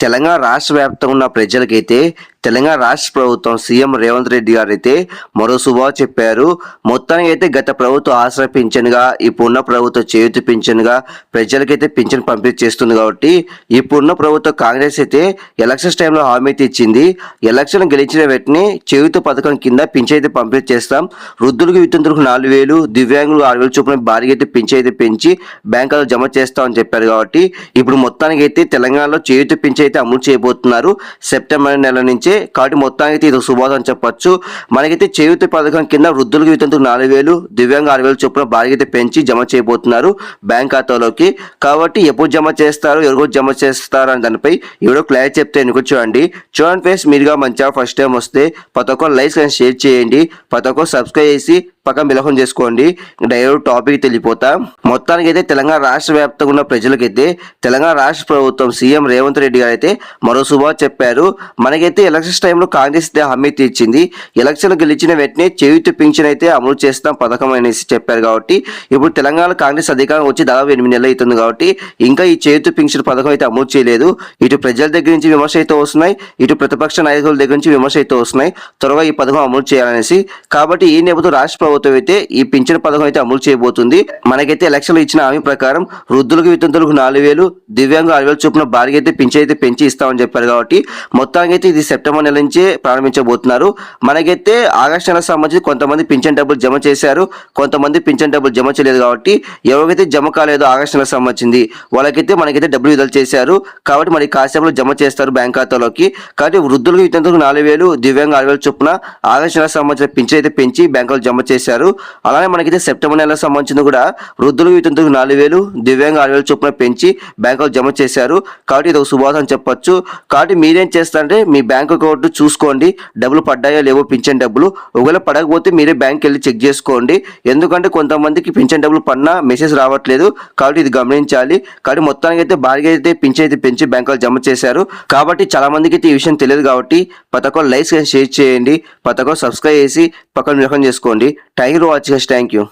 తెలంగాణ రాష్ట్ర వ్యాప్తంగా ఉన్న ప్రజలకైతే తెలంగాణ రాష్ట్ర ప్రభుత్వం సీఎం రేవంత్ రెడ్డి గారు అయితే మరో శుభా చెప్పారు. మొత్తానికి అయితే గత ప్రభుత్వం ఆశ్రయ పింఛన్గా ఇప్పుడున్న ప్రభుత్వం చేయుతి పింఛన్గా ప్రజలకైతే పింఛన్ పంపిణీ చేస్తుంది కాబట్టి ఇప్పుడున్న ప్రభుత్వం కాంగ్రెస్ అయితే ఎలక్షన్స్ టైంలో హామీ అయితే ఇచ్చింది. ఎలక్షన్ గెలిచిన వెంటనే చేయుత పథకం కింద పింఛన్ అయితే పంపిణీ చేస్తాం. వృద్ధులకు వితంతులకు నాలుగు వేలు దివ్యాంగులు ఆరు వేలు చొప్పున భారీగా అయితే పింఛన్ అయితే పెంచి బ్యాంకులో జమ చేస్తామని చెప్పారు కాబట్టి ఇప్పుడు మొత్తానికి అయితే తెలంగాణలో చేయుత పింఛన్ అయితే అమలు చేయబోతున్నారు సెప్టెంబర్ నెల నుంచే కాబట్టి మొత్తానికి అయితే ఇది ఒక శుభోదం అని చెప్పొచ్చు. మనకైతే చేయుత పథకం కింద వృద్ధులకు వితంతుకు నాలుగు వేలు దివ్యాంగ ఆరు వేలు చొప్పున భారీగా అయితే పెంచి జమ చేయబోతున్నారు బ్యాంక్ ఖాతాలోకి. కాబట్టి ఎప్పుడు జమ చేస్తారు ఎవరు జమ చేస్తారు అని దానిపై ఎవరో క్లారిటీ చెప్తే ఎన్నుకు చూడండి. చూడండి ఫేస్ మీరుగా మంచిగా ఫస్ట్ టైం వస్తే ప్రతి ఒక్కరు లైక్స్ షేర్ చేయండి ప్రతి ఒక్కరు సబ్స్క్రైబ్ చేసి పక్కన బిలహం చేసుకోండి. డైరెక్ట్ టాపిక్ తెలిపోతా మొత్తానికి అయితే తెలంగాణ రాష్ట్ర వ్యాప్తంగా ఉన్న ప్రజలకైతే తెలంగాణ రాష్ట్ర ప్రభుత్వం సీఎం రేవంత్ రెడ్డి గారు అయితే మరో శుభా చెప్పారు. మనకైతే ఎలక్షన్స్ టైంలో కాంగ్రెస్ అయితే హామీ ఇచ్చింది. ఎలక్షన్ గెలిచిన వెంటనే చేయుతి పింఛన్ అయితే అమలు చేస్తాం పథకం అనేసి చెప్పారు కాబట్టి ఇప్పుడు తెలంగాణ కాంగ్రెస్ అధికారం వచ్చి దాదాపు ఎనిమిది నెలలు అవుతుంది కాబట్టి ఇంకా ఈ చేయుతి పింఛన్ పథకం అయితే అమలు చేయలేదు. ఇటు ప్రజల దగ్గర నుంచి విమర్శ అయితే వస్తున్నాయి. ఇటు ప్రతిపక్ష నాయకుల దగ్గర నుంచి విమర్శ అయితే వస్తున్నాయి. త్వరగా ఈ పథకం అమలు చేయాలనేసి. కాబట్టి ఈ నేపథ్యం రాష్ట్ర ప్రభుత్వం అయితే ఈ పింఛన్ పథకం అయితే అమలు చేయబోతుంది. మనకైతే ఎలక్షన్లు ఇచ్చిన హామీ ప్రకారం వృద్ధులకు వితంతులకు నాలుగు వేలు దివ్యాంగ ఆరు వేలు చొప్పున భారీ అయితే పింఛన్ అయితే పెంచి ఇస్తామని చెప్పారు కాబట్టి మొత్తానికి అయితే ఇది సెప్టెంబర్ నెల నుంచే ప్రారంభించబోతున్నారు. మనకైతే ఆగస్టు నెలకు సంబంధించి కొంతమంది పింఛన్ డబ్బులు జమ చేశారు. కొంతమంది పింఛన్ డబ్బులు జమ చేయలేదు కాబట్టి ఎవరికైతే జమ కాలేదో ఆగస్టు నెలకు సంబంధించింది వాళ్ళకైతే మనకైతే డబ్బులు విడుదల చేశారు. కాబట్టి మరి కాసేపులో జమ చేస్తారు బ్యాంక్ ఖాతాలోకి. కాబట్టి వృద్ధులకు వితంతులకు నాలుగు వేలు దివ్యాంగ ఆరు వేలు చొప్పున ఆగస్టు నెలకు సంబంధించిన పింఛన్ అయితే పెంచి బ్యాంకులో జమ చేశారు. అలానే మనకైతే సెప్టెంబర్ నెలకు సంబంధించిన కూడా వృద్ధులు వితంతులకు నాలుగు వేలు దివ్యాంగ ఆరు వేలు చొప్పున పెంచి బ్యాంకులో జమ చేశారు. కాబట్టి ఇది ఒక శుభాసం చెప్పొచ్చు. కాబట్టి మీరేం చేస్తారంటే మీ బ్యాంక్ అకౌంట్ చూసుకోండి. డబ్బులు పడ్డాయో లేవో పింఛన్ డబ్బులు. ఒకవేళ పడకపోతే మీరే బ్యాంక్ వెళ్ళి చెక్ చేసుకోండి. ఎందుకంటే కొంతమందికి పింఛన్ డబ్బులు పడినా మెసేజ్ రావట్లేదు. కాబట్టి ఇది గమనించాలి. కాబట్టి మొత్తానికి అయితే భారీగా అయితే పింఛన్ అయితే పెంచి బ్యాంకులో జమ చేశారు. కాబట్టి చాలా మందికి అయితే ఈ విషయం తెలియదు కాబట్టి ప్రతి ఒక్కరు లైక్స్ షేర్ చేయండి. ప్రతి సబ్స్క్రైబ్ చేసి పక్కన నిర్వహణ చేసుకోండి. Thank you watching thank you